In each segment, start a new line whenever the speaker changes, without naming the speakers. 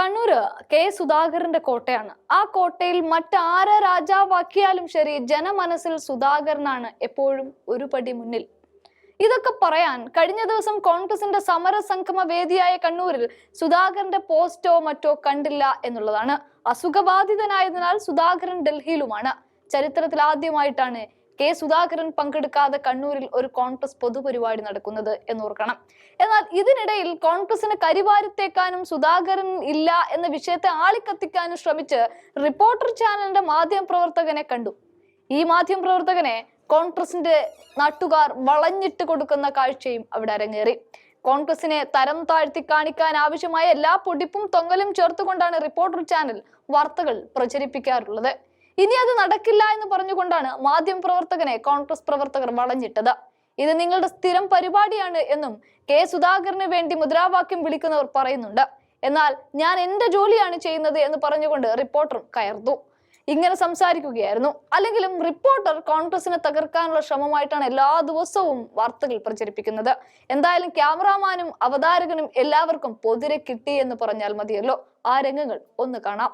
Kannur K സുധാകരന്റെ കോട്ടയാണ്. ആ കോട്ടയിൽ മറ്റാരെ രാജാവാക്കിയാലും ശരി ജനമനസ്സിൽ സുധാകരനാണ് എപ്പോഴും ഒരു പടി മുന്നിൽ. ഇതൊക്കെ പറയാൻ കഴിഞ്ഞ ദിവസം കോൺഗ്രസിന്റെ സമരസംഗമ വേദിയായ കണ്ണൂരിൽ സുധാകരന്റെ പോസ്റ്റോ മറ്റോ കണ്ടില്ല എന്നുള്ളതാണ്. അസുഖബാധിതനായതിനാൽ സുധാകരൻ ഡൽഹിയിലുമാണ്. ചരിത്രത്തിൽ ആദ്യമായിട്ടാണ് കെ സുധാകരൻ പങ്കെടുക്കാതെ കണ്ണൂരിൽ ഒരു കോൺഗ്രസ് പൊതുപരിപാടി നടക്കുന്നത് എന്നോർക്കണം. എന്നാൽ ഇതിനിടയിൽ കോൺഗ്രസിന് കരിവാരത്തേക്കാനും സുധാകരൻ ഇല്ല എന്ന വിഷയത്തെ ആളിക്കത്തിക്കാനും ശ്രമിച്ച് റിപ്പോർട്ടർ ചാനലിന്റെ മാധ്യമ പ്രവർത്തകനെ കണ്ടു. ഈ മാധ്യമ പ്രവർത്തകനെ കോൺഗ്രസിന്റെ നാട്ടുകാർ വളഞ്ഞിട്ട് കൊടുക്കുന്ന കാഴ്ചയും അവിടെ അരങ്ങേറി. കോൺഗ്രസിനെ തരം താഴ്ത്തി കാണിക്കാൻ ആവശ്യമായ എല്ലാ പൊടിപ്പും തൊങ്ങലും ചേർത്തുകൊണ്ടാണ് റിപ്പോർട്ടർ ചാനൽ വാർത്തകൾ പ്രചരിപ്പിക്കാറുള്ളത്. ഇനി അത് നടക്കില്ല എന്ന് പറഞ്ഞുകൊണ്ടാണ് മാധ്യമ പ്രവർത്തകനെ കോൺഗ്രസ് പ്രവർത്തകർ വളഞ്ഞിട്ടത്. ഇത് നിങ്ങളുടെ സ്ഥിരം പരിപാടിയാണ് എന്നും കെ സുധാകരന് വേണ്ടി മുദ്രാവാക്യം വിളിക്കുന്നവർ പറയുന്നുണ്ട്. എന്നാൽ ഞാൻ എന്റെ ജോലിയാണ് ചെയ്യുന്നത് എന്ന് പറഞ്ഞുകൊണ്ട് റിപ്പോർട്ടർ കയർത്തു ഇങ്ങനെ സംസാരിക്കുകയായിരുന്നു. അല്ലെങ്കിലും റിപ്പോർട്ടർ കോൺഗ്രസിനെ തകർക്കാനുള്ള ശ്രമമായിട്ടാണ് എല്ലാ ദിവസവും വാർത്തകൾ പ്രചരിപ്പിക്കുന്നത്. എന്തായാലും ക്യാമറാമാനും അവതാരകനും എല്ലാവർക്കും പൊതിരെ കിട്ടി എന്ന് പറഞ്ഞാൽ മതിയല്ലോ. ആ രംഗങ്ങൾ ഒന്ന് കാണാം.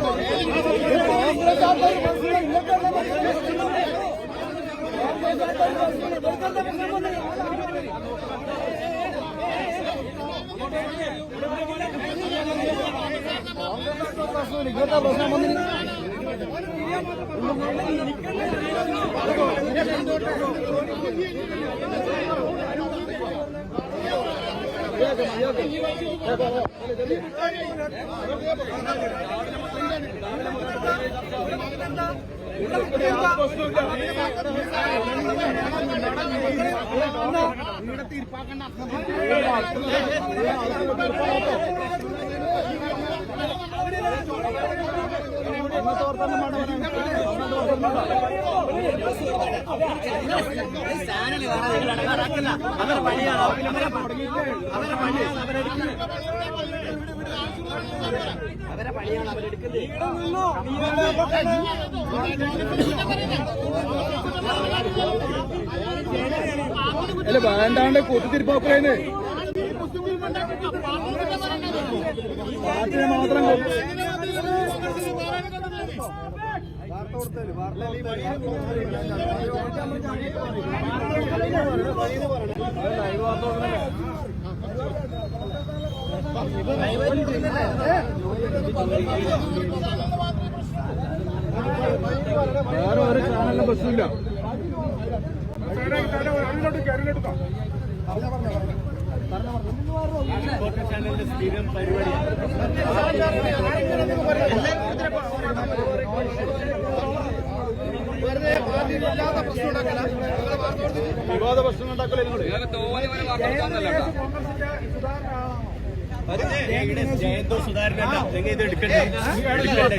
പ്രശ്നം ತೋರ್ತಾನೆ ಮಾಡುವ
അവരെ പണിയാണ് അവരെ പണിയാണ് അവരെടുക്കുന്നത് അവരെ പണിയാണ് അവരെടുക്കുന്നത്
അല്ല വേണ്ടാണ്ട് കൊത്തിത്തിരിപ്പാക്കുലേന്ന് പാർട്ടിനെ മാത്രം കൊ- വേറെ ഒരു ചാനലിലും ബസ്സില്ല
സ്ഥിരം പരിപാടിയാണ്
വിവാദ പ്രശ്നം ഉണ്ടാക്കലേ
ജയന്തോ സുധാകരനല്ല നിങ്ങൾ ഇത് എടുക്കണ്ടേ ഒരാളെ